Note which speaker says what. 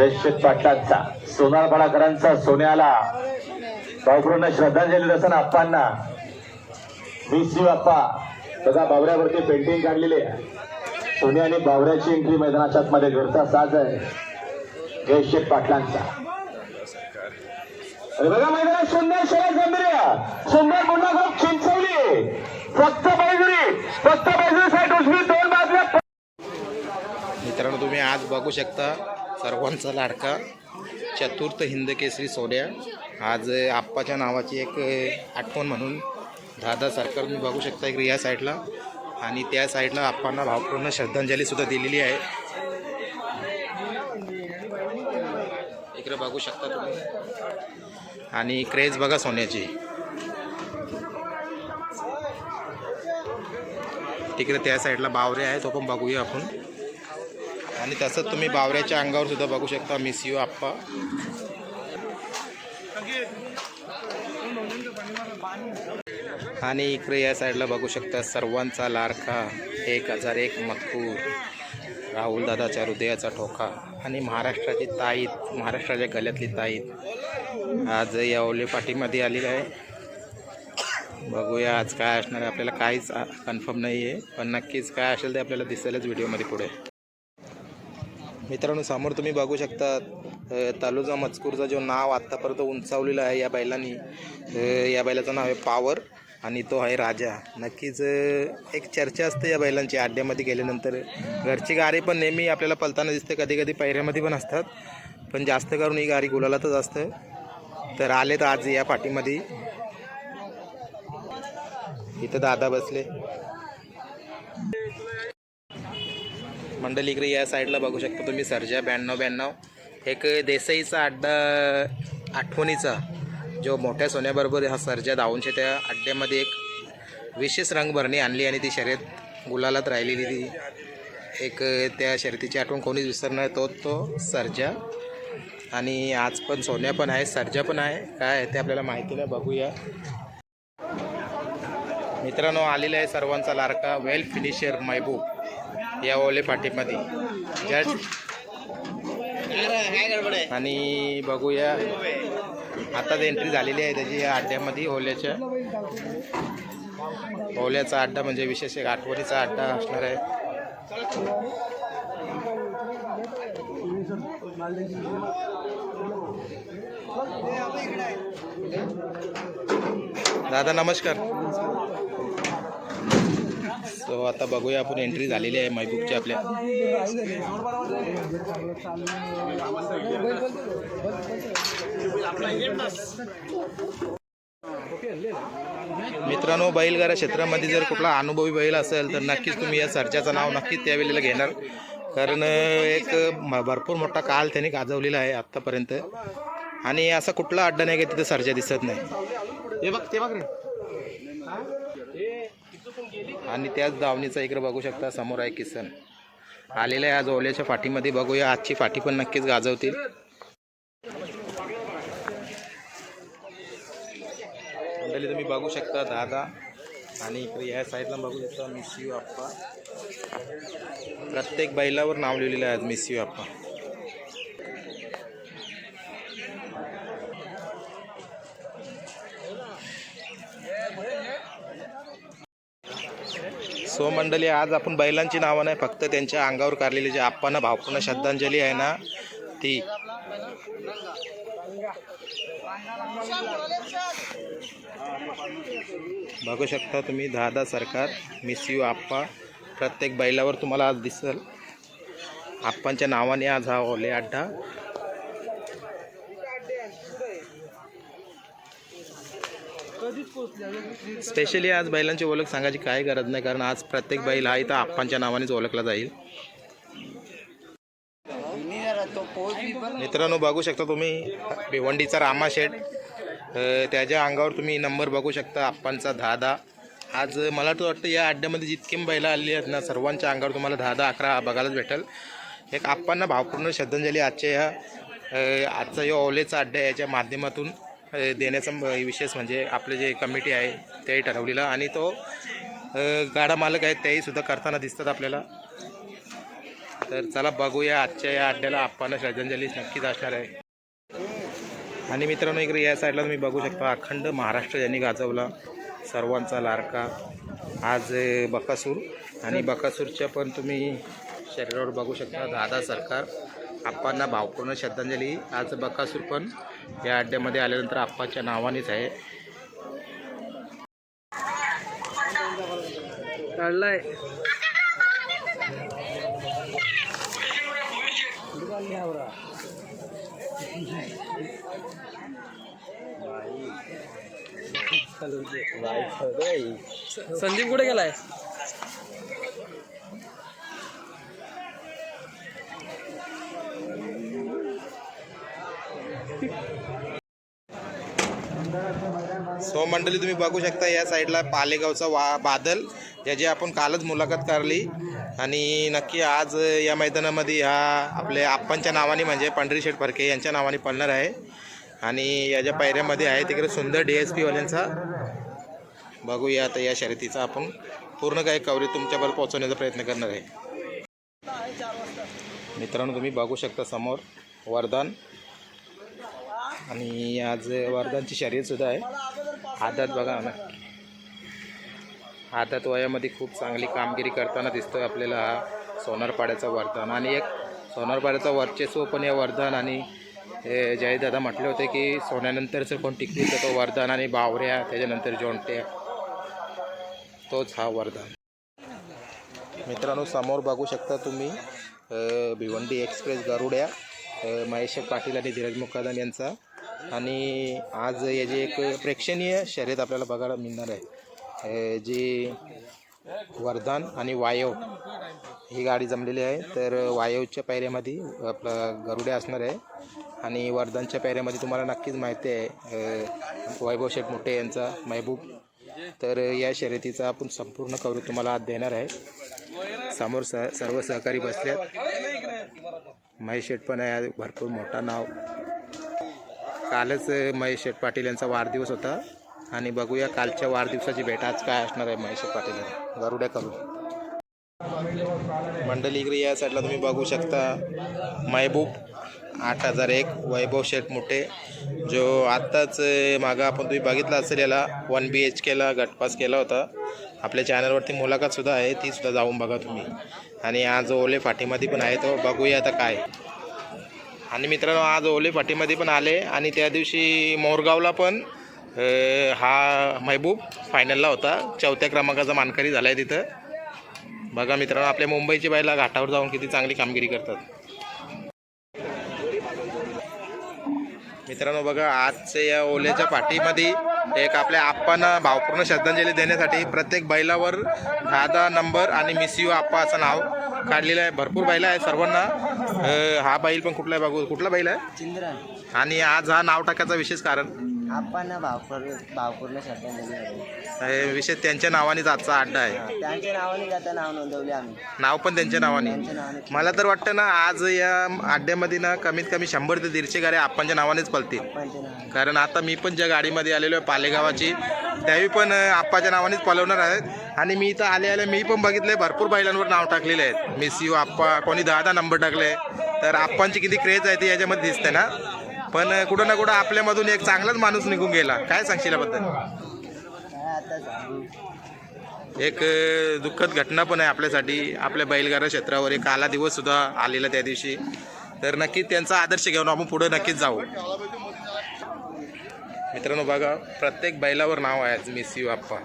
Speaker 1: जयश्वेत पाटलांचा सोनार बडाकरांचा सोन्याला. भावपूर्ण श्रद्धांजली दर्शन आप्पांना. मी सी आप्पा बघा बावऱ्यावरती पेंटिंग काढलेली आहे. आणि बावऱ्याची एंट्री मैदानाच्या मध्ये घरचा साज आहे. जयश्वेत पाटलांचा. बघा मैदानात सुंदर शरद गंभीर सुंदर पुन्हा खूप चिंचवली. फक्त बाजरी फक्त बाजरी साईड उजवी दोन बाजल्या
Speaker 2: मित्रांनो तुम्ही आज बघू शकता सर्वांचा लाडका चतुर्थ हिंद केसरी सोड्या आज आप्पाच्या नावाची एक आठवण म्हणून दादा सरकार तुम्ही बघू शकता एक या साईडला. आणि त्या साईडला आप्पांना भावपूर्ण श्रद्धांजलीसुद्धा दिलेली आहे. इकडे बघू शकता तुम्ही. आणि क्रेज बघा सोन्याची. तिकडे त्या साईडला बावरे आहे तो पण बघूया आपण. आणि तसंच तुम्ही बावऱ्याच्या अंगावर सुद्धा बघू शकता. मिस यू आप्पा. आणि इकडे या साईडला बघू शकता सर्वांचा लारखा एक हजार एक मजकूर राहुल दादाच्या हृदयाचा ठोका आणि महाराष्ट्राची ताईत महाराष्ट्राच्या गल्यातली ताईत. आज यावले पाठीमध्ये आलेली आहे. बघूया आज काय असणार आहे. आपल्याला काहीच कन्फर्म नाही आहे पण नक्कीच काय असेल ते आपल्याला दिसेलच व्हिडिओमध्ये पुढे. मित्रांनो समोर तुम्ही बघू शकता तालुजा मजकूरचा जो नाव आत्तापर्यंत उंचावलेलं आहे या बैलांनी. या बैलाचं नाव आहे पावर आणि तो आहे राजा. नक्कीच एक चर्चा असते या बैलांची आड्यामध्ये गेल्यानंतर. घरची गाडी पण नेहमी आपल्याला पलताना दिसते कधी कधी पैऱ्यामध्ये पण असतात. पण जास्त करून ही गाडी गुलालातच असतं. तर आले तर आज या पाठीमध्ये इथं दादा बसले. मंडळी इकडे या साईडला बघू शकता तुम्ही सर्जा ब्याण्णव ब्याण्णव. एक देसाईचा अड्डा आठवणीचा. जो मोठ्या सोन्याबरोबर हा सर्जा धावूनच्या त्या अड्ड्यामध्ये एक विशेष रंगभरणी आणली आणि ती शर्यत गुलालात राहिलेली ती. एक त्या शर्यतीची आठवण कोणीच विसरणार तो तो सर्जा. आणि आज पण सोन्या पण आहे सर्जा पण आहे. काय आहे ते आपल्याला माहिती नाही बघूया. मित्रांनो आलेला आहे सर्वांचा लारका वेल फिनिशर महबूब. या ओले पाठीमध्ये जज आणि बघूया. आताच एंट्री झालेली आहे त्याची या अड्ड्यामध्ये ओल्याच्या. ओल्याचा अड्डा म्हणजे विशेष एक आठवणीचा अड्डा असणार आहे. दादा नमस्कार. सो आता बघूया आपण एंट्री झालेली आहे महबूबची आपल्या. मित्रांनो बैलगारा क्षेत्रामध्ये जर कुठला अनुभवी बैल असेल तर नक्कीच तुम्ही या सरच्याचं नाव नक्कीच त्यावेळेला घेणार. कारण एक भरपूर मोठा काल त्यांनी गाजवलेला आहे आत्तापर्यंत. आणि असा कुठला अड्डा नाही का तिथं सरच्या दिसत नाही. हे बघ ते बघ रे. आणि त्याच दावणीचा इकडे बघू शकता समोर आहे किसन. आलेल्या आहे आज ओल्याच्या फाटीमध्ये. बघूया आजची फाटी पण नक्कीच गाजवतील. मंडळी तुम्ही बघू शकता दादा. आणि इकडे या साईडला बघू शकता मिस यू आप्पा. प्रत्येक बैलावर नाव लिहिलेलं आहे आज मिस यू आप्पा. सो मंडळी आज आपण बैलांची नावं नाही फक्त त्यांच्या अंगावर काढलेली जी आप्पांना भावपूर्ण श्रद्धांजली आहे ना ती. बघू शकता तुम्ही दादा सरकार मिस यू आप्पा. प्रत्येक बैलावर तुम्हाला आज दिसेल. आप्पांच्या नावाने आज हा ओले अड्डा. स्पेशली आज बैलांची ओळख सांगायची काय गरज नाही कारण आज प्रत्येक बैल हा इथं आप्पांच्या नावानेच ओळखला जाईल. मित्रांनो बघू शकता तुम्ही भिवंडीचा रामा शेठ त्याच्या अंगावर तुम्ही नंबर बघू शकता आप्पांचा दहा दहा आज मला तर वाटतं या अड्ड्यामध्ये जितके बैलं आलेली आहेत ना सर्वांच्या अंगावर तुम्हाला दहा दहा अकरा बघायलाच भेटेल. एक आप्पांना भावपूर्ण श्रद्धांजली आजच्या या आजचा या ओलेचा अड्डा आहे याच्या माध्यमातून. देण्याचा विशेष म्हणजे आपले जे कमिटी आहे त्याही ठरवलेलं आणि तो गाडा मालक आहेत त्याही सुद्धा करताना दिसतात आपल्याला. तर चला बघूया आजच्या या अड्ड्याला आपण श्रद्धांजली नक्कीच असणार आहे. आणि मित्रांनो इकडे या साईडला तुम्ही बघू शकता अखंड महाराष्ट्र यांनी गाजवला सर्वांचा लाडका. आज बकासूर आणि बकासूरच्या पण तुम्ही शरीरावर बघू शकता दादा सरकार आप्पांना भावपूर्ण श्रद्धांजली. आज बकासूर पण या अड्ड्यामध्ये आल्यानंतर आप्पाच्या नावानेच आहे.
Speaker 3: काढलाय संदीप कुठे गेलाय?
Speaker 2: सो मंडळी तुम्ही बघू शकता या साईडला पालेगावचा वा बादल याची आपण कालच मुलाखत काढली. आणि नक्की आज या मैदानामध्ये ह्या आपल्या आप्पांच्या नावाने म्हणजे पंढरी शेठ फरके यांच्या नावाने पळणार आहे. आणि याच्या पायऱ्यामध्ये आहे तिकडे सुंदर डी एस पीवाल्यांचा बघूया आता या शर्यतीचा आपण पूर्ण काही कवरेज तुमच्यापर्यंत पोहोचवण्याचा प्रयत्न करणार आहे. मित्रांनो तुम्ही बघू शकता समोर वरदान. आणि आज वरदानची शर्यतसुद्धा आहे. हातात बघा ना. हातात वयामध्ये खूप चांगली कामगिरी करताना दिसतोय आपल्याला हा सोनारपाड्याचा वरदान. आणि एक सोनारपाड्याचा वर्चस्व पण या वरदान आणि हे जयदादा म्हटले होते की सोन्यानंतरचं कोण टिकली तर तो वरदान आणि बावऱ्या त्याच्यानंतर जोंट्या तोच हा वरदान. मित्रांनो समोर बघू शकता तुम्ही भिवंडी एक्सप्रेस गरुड्या महेश पाटील आणि धीरज मुकादम यांचा. आणि आज याची एक प्रेक्षणीय शर्यत आपल्याला बघायला मिळणार आहे. जी वर्धन आणि वायव ही गाडी जमलेली आहे. तर वायवच्या पायऱ्यामध्ये आपलं गरुड्या असणार आहे. आणि वर्धनच्या पायऱ्यामध्ये तुम्हाला नक्कीच माहिती आहे वैभव शेठ मोठे यांचा महबूब. तर या शर्यतीचा आपण संपूर्ण कवरेज तुम्हाला आज देणार आहे. समोर स सर्व सहकारी बसल्यात महेश शेठ पण आहे आज भरपूर मोठा नाव. कालच महेश शेठ पाटील यांचा वाढदिवस होता. आणि बघूया कालच्या वाढदिवसाची भेट आज काय असणार आहे महेश शेठ पाटील यांना. गरुड्या करू मंडली इकडे या साईडला तुम्ही बघू शकता महबूब आठ हजार एक वैभव शेठ मोठे जो आत्ताच मागं आपण तुम्ही बघितला असेल याला वन बी एच केला गटपास केला होता. आपल्या चॅनलवरती मुलाखतसुद्धा आहे तीसुद्धा जाऊन बघा तुम्ही. आणि आज ओले फाटीमध्ये पण आहे तो हो, बघूया आता काय. आणि मित्रांनो आज ओले फाटीमध्ये पण आले आणि त्या दिवशी मोरगावला पण हा महबूब फायनलला होता. चौथ्या क्रमांकाचा मानकरी झाला आहे तिथं. बघा मित्रांनो आपल्या मुंबईची बायला घाटावर जाऊन किती चांगली कामगिरी करतात. मित्रांनो बघा आजच्या या ओल्याच्या पाठीमध्ये एक आपल्या आप्पांना भावपूर्ण श्रद्धांजली देण्यासाठी प्रत्येक बैलावर दहा दहा नंबर आणि मिस यू आप्पा असं नाव काढलेलं आहे. भरपूर बैल आहे सर्वांना. अं, हा बैल पण कुठला आहे बघू. कुठला बैल आहे?
Speaker 3: चिंद्रा.
Speaker 2: आणि आज हा नाव टाकायचं विशेष कारण?
Speaker 3: आपण भावपूर्ण भावपूर्ण श्रद्धांजली करू.
Speaker 2: अं, विशेष त्यांच्या नावानेच आजचा अड्डा आहे.
Speaker 3: त्यांच्या नावाने आता नाव नोंदवले आम्ही.
Speaker 2: नाव पण त्यांच्या नावाने.
Speaker 3: त्यांच्या नावाने.
Speaker 2: मला तर वाटतं ना आज या अड्ड्यामध्ये ना कमीत कमी शंभर ते दीडशे गाड्या आप्पांच्या नावानेच पळतील
Speaker 3: नावाने.
Speaker 2: कारण आता मी पण ज्या गाडीमध्ये आलेलो आहे पालेगावाची त्यावेळी पण आप्पाच्या नावानेच पलवणार आहेत. आणि मी इथं आले आले मी पण बघितले भरपूर बैलांवर नाव टाकलेले आहेत. मिस यू आप्पा कोणी दहा दहा नंबर टाकले. तर आप्पांची किती क्रेज आहे ती याच्यामध्ये दिसते ना. पण कुठं ना कुठं आपल्यामधून एक चांगलाच माणूस निघून गेला. काय सांगशील याबद्दल? एक दुःखद घटना पण आहे आपल्यासाठी. आपल्या बैलगारा क्षेत्रावर एक काला दिवस सुद्धा आलेला त्या दिवशी. तर नक्की त्यांचा आदर्श घेऊन आपण पुढे नक्कीच जाऊ. मित्रांनो बघा प्रत्येक बैलावर नाव आहे मिस यू आप्पा